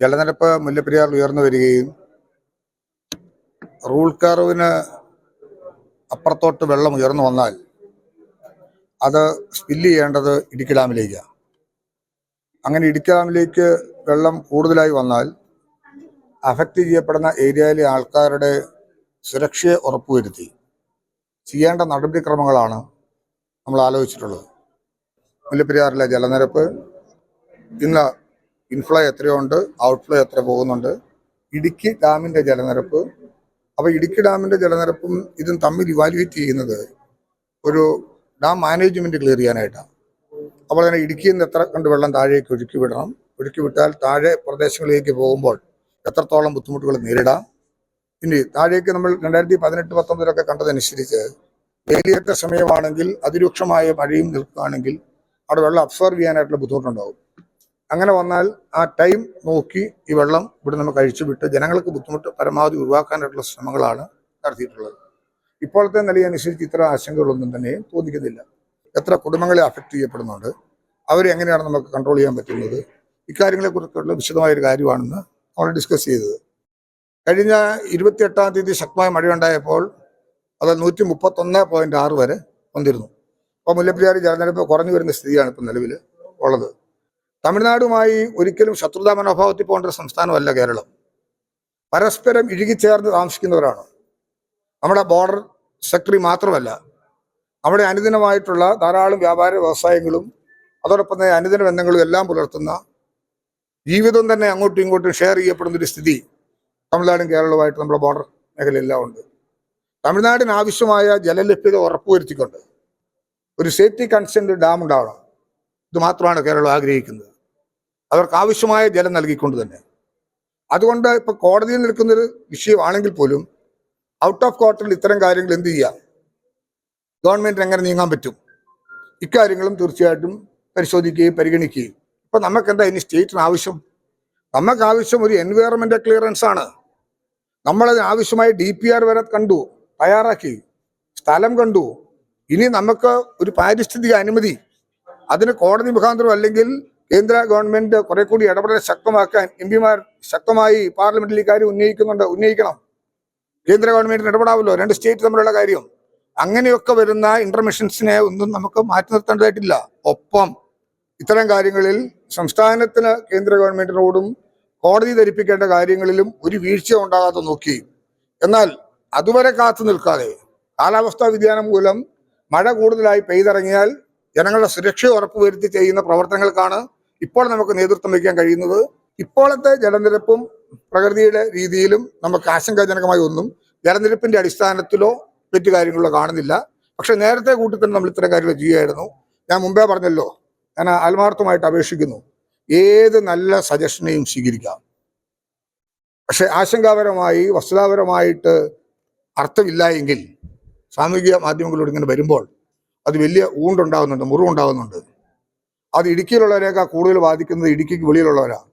ജലനിരപ്പ് മുല്ലപ്പെരിയാറിൽ ഉയർന്നു വരികയും റൂൾ കർവിന് അപ്പുറത്തോട്ട് വെള്ളം ഉയർന്നു വന്നാൽ അത് സ്പില്ല് ചെയ്യേണ്ടത് ഇടുക്കി ഡാമിലേക്കാണ് അങ്ങനെ ഇടുക്കി ഡാമിലേക്ക് വെള്ളം കൂടുതലായി വന്നാൽ അഫക്റ്റ് ചെയ്യപ്പെടുന്ന ഏരിയയിലെ ആൾക്കാരുടെ സുരക്ഷയെ ഉറപ്പുവരുത്തി. ചെയ്യേണ്ട നടപടിക്രമങ്ങളാണ് നമ്മൾ ആലോചിച്ചിട്ടുള്ളത്. മുല്ലപ്പെരിയാറിലെ ജലനിരപ്പ് ഇന്ന് ഇൻഫ്ലോ എത്രയുണ്ട് ഔട്ട്ഫ്ലോ എത്ര പോകുന്നുണ്ട്. ഇടുക്കി ഡാമിന്റെ ജലനിരപ്പ്. അപ്പോൾ ഇടുക്കി ഡാമിന്റെ ജലനിരപ്പും ഇതും തമ്മിൽ ഇവാലുവേറ്റ് ചെയ്യുന്നത് ഒരു ഡാം മാനേജ്മെന്റ് ക്ലിയർ ചെയ്യാനായിട്ടാണ്. അപ്പോൾ തന്നെ ഇടുക്കിയിൽ നിന്ന് എത്ര കണ്ട് വെള്ളം താഴേക്ക് ഒഴുക്കി വിടണം. ഒഴുക്കി വിട്ടാൽ താഴെ പ്രദേശങ്ങളിലേക്ക് പോകുമ്പോൾ എത്രത്തോളം ബുദ്ധിമുട്ടുകൾ നേരിടാം. ഇനി താഴേക്ക് നമ്മൾ രണ്ടായിരത്തി പതിനെട്ട് പത്തൊമ്പതിലൊക്കെ കണ്ടതനുസരിച്ച് വേലിയേറ്റ സമയമാണെങ്കിൽ അതിരൂക്ഷമായ മഴയും നിൽക്കുകയാണെങ്കിൽ അവിടെ വെള്ളം അബ്സോർവ് ചെയ്യാനായിട്ടുള്ള ബുദ്ധിമുട്ടുണ്ടാവും. അങ്ങനെ വന്നാൽ ആ ടൈം നോക്കി ഈ വെള്ളം ഇവിടെ നമ്മൾ കഴിച്ചുവിട്ട് ജനങ്ങൾക്ക് ബുദ്ധിമുട്ട് പരമാവധി ഒഴിവാക്കാനായിട്ടുള്ള ശ്രമങ്ങളാണ് നടത്തിയിട്ടുള്ളത്. ഇപ്പോഴത്തെ നിലയനുസരിച്ച് ഇത്തരം ആശങ്കകളൊന്നും തന്നെ തോന്നിക്കുന്നില്ല. എത്ര കുടുംബങ്ങളെ അഫക്റ്റ് ചെയ്യപ്പെടുന്നുണ്ട് അവരെ എങ്ങനെയാണ് നമുക്ക് കൺട്രോൾ ചെയ്യാൻ പറ്റുന്നത്? ഇക്കാര്യങ്ങളെ കുറിച്ചുള്ള വിശദമായ ഒരു കാര്യമാണെന്ന് നമ്മൾ ഡിസ്കസ് ചെയ്തത്. കഴിഞ്ഞ ഇരുപത്തിയെട്ടാം തീയതി ശക്തമായ മഴയുണ്ടായപ്പോൾ അത് നൂറ്റി മുപ്പത്തൊന്ന് പോയിന്റ് ആറ് വരെ വന്നിരുന്നു. അപ്പോൾ മുല്ലപ്പെരിയാർ ജലനിരപ്പ് കുറഞ്ഞു വരുന്ന സ്ഥിതിയാണ് ഇപ്പം നിലവിൽ ഉള്ളത്. തമിഴ്നാടുമായി ഒരിക്കലും ശത്രുതാ മനോഭാവത്തിൽ പോകേണ്ട ഒരു സംസ്ഥാനമല്ല കേരളം. പരസ്പരം ഇഴുകിച്ചേർന്ന് താമസിക്കുന്നവരാണ്. നമ്മുടെ ബോർഡർ സെക്ടറി മാത്രമല്ല അവിടെ അനുദിനമായിട്ടുള്ള ധാരാളം വ്യാപാര വ്യവസായങ്ങളും അതോടൊപ്പം തന്നെ അനുദിന ബന്ധങ്ങളും എല്ലാം പുലർത്തുന്ന ജീവിതം തന്നെ അങ്ങോട്ടും ഇങ്ങോട്ടും ഷെയർ ചെയ്യപ്പെടുന്ന ഒരു സ്ഥിതി തമിഴ്നാടും കേരളവുമായിട്ട് നമ്മുടെ ബോർഡർ മേഖലയെല്ലാം ഉണ്ട്. തമിഴ്നാടിന് ആവശ്യമായ ജലലഭ്യത ഉറപ്പുവരുത്തിക്കൊണ്ട് ഒരു സേഫ്റ്റി കൺസേൺ ഡാം ഉണ്ടാവണം. ഇത് മാത്രമാണ് കേരളം ആഗ്രഹിക്കുന്നത്. അവർക്ക് ആവശ്യമായ ജലം നൽകിക്കൊണ്ട് തന്നെ. അതുകൊണ്ട് ഇപ്പൊ കോടതിയിൽ നിൽക്കുന്നൊരു വിഷയമാണെങ്കിൽ പോലും ഔട്ട് ഓഫ് കോർട്ടിൽ ഇത്തരം കാര്യങ്ങൾ എന്ത് ചെയ്യാം? ഗവൺമെന്റിന് എങ്ങനെ നീങ്ങാൻ പറ്റും? ഇക്കാര്യങ്ങളും തീർച്ചയായിട്ടും പരിശോധിക്കുകയും പരിഗണിക്കുകയും. ഇപ്പൊ നമുക്ക് എന്താ ഇനി സ്റ്റേറ്റിന് ആവശ്യം? നമുക്ക് ആവശ്യം ഒരു എൻവയറമെന്റ് ക്ലിയറൻസ് ആണ്. നമ്മളതിന് ആവശ്യമായ ഡി പി ആർ വരെ കണ്ടു തയ്യാറാക്കി. സ്ഥലം കണ്ടു. ഇനി നമുക്ക് ഒരു പാരിസ്ഥിതിക അനുമതി. അതിന് കോടതി മുഖാന്തരം അല്ലെങ്കിൽ കേന്ദ്ര ഗവൺമെന്റ് കുറെ കൂടി ഇടപെടൽ ശക്തമാക്കാൻ എം പിമാർ ശക്തമായി പാർലമെന്റിൽ ഇക്കാര്യം കാര്യം ഉന്നയിക്കുന്നുണ്ട് ഉന്നയിക്കണം. കേന്ദ്ര ഗവൺമെന്റിന് ഇടപെടാമല്ലോ രണ്ട് സ്റ്റേറ്റ് തമ്മിലുള്ള കാര്യം. അങ്ങനെയൊക്കെ വരുന്ന ഇന്റർമിഷൻസിനെ ഒന്നും നമുക്ക് മാറ്റി നിർത്തേണ്ടതായിട്ടില്ല. ഒപ്പം ഇത്തരം കാര്യങ്ങളിൽ സംസ്ഥാനത്തിന് കേന്ദ്ര ഗവൺമെന്റിനോടും കോടതി ധരിപ്പിക്കേണ്ട കാര്യങ്ങളിലും ഒരു വീഴ്ച ഉണ്ടാകാതെ നോക്കി. എന്നാൽ അതുവരെ കാത്തു നിൽക്കാതെ കാലാവസ്ഥാ വ്യതിയാനം മൂലം മഴ കൂടുതലായി പെയ്തിറങ്ങിയാൽ ജനങ്ങളുടെ സുരക്ഷ ഉറപ്പുവരുത്തി ചെയ്യുന്ന പ്രവർത്തനങ്ങൾക്കാണ് ഇപ്പോൾ നമുക്ക് നേതൃത്വം വയ്ക്കാൻ കഴിയുന്നത് ഇപ്പോഴത്തെ ജലനിരപ്പും പ്രകൃതിയുടെ രീതിയിലും നമുക്ക് ആശങ്കാജനകമായ ഒന്നും ജലനിരപ്പിന്റെ അടിസ്ഥാനത്തിലോ മറ്റു കാര്യങ്ങളോ കാണുന്നില്ല. പക്ഷെ നേരത്തെ കൂട്ടി തന്നെ നമ്മൾ ഇത്തരം കാര്യങ്ങൾ ചെയ്യുമായിരുന്നു ഞാൻ മുമ്പേ പറഞ്ഞല്ലോ ഞാൻ ആത്മാർത്ഥമായിട്ട് അപേക്ഷിക്കുന്നു ഏത് നല്ല സജഷനെയും സ്വീകരിക്കാം. പക്ഷെ ആശങ്കാപരമായി വസ്തുതാപരമായിട്ട് അർത്ഥമില്ല എങ്കിൽ സാമൂഹിക മാധ്യമങ്ങളോട് ഇങ്ങനെ വരുമ്പോൾ അത് വലിയ ഊണ്ടുണ്ടാകുന്നുണ്ട് മുറിവുണ്ടാകുന്നുണ്ട് അത് ഇടുക്കിയിലുള്ളവരെയൊക്കെ കൂടുതൽ ബാധിക്കുന്നത് ഇടുക്കിക്ക് വെളിയിലുള്ളവരാണ്.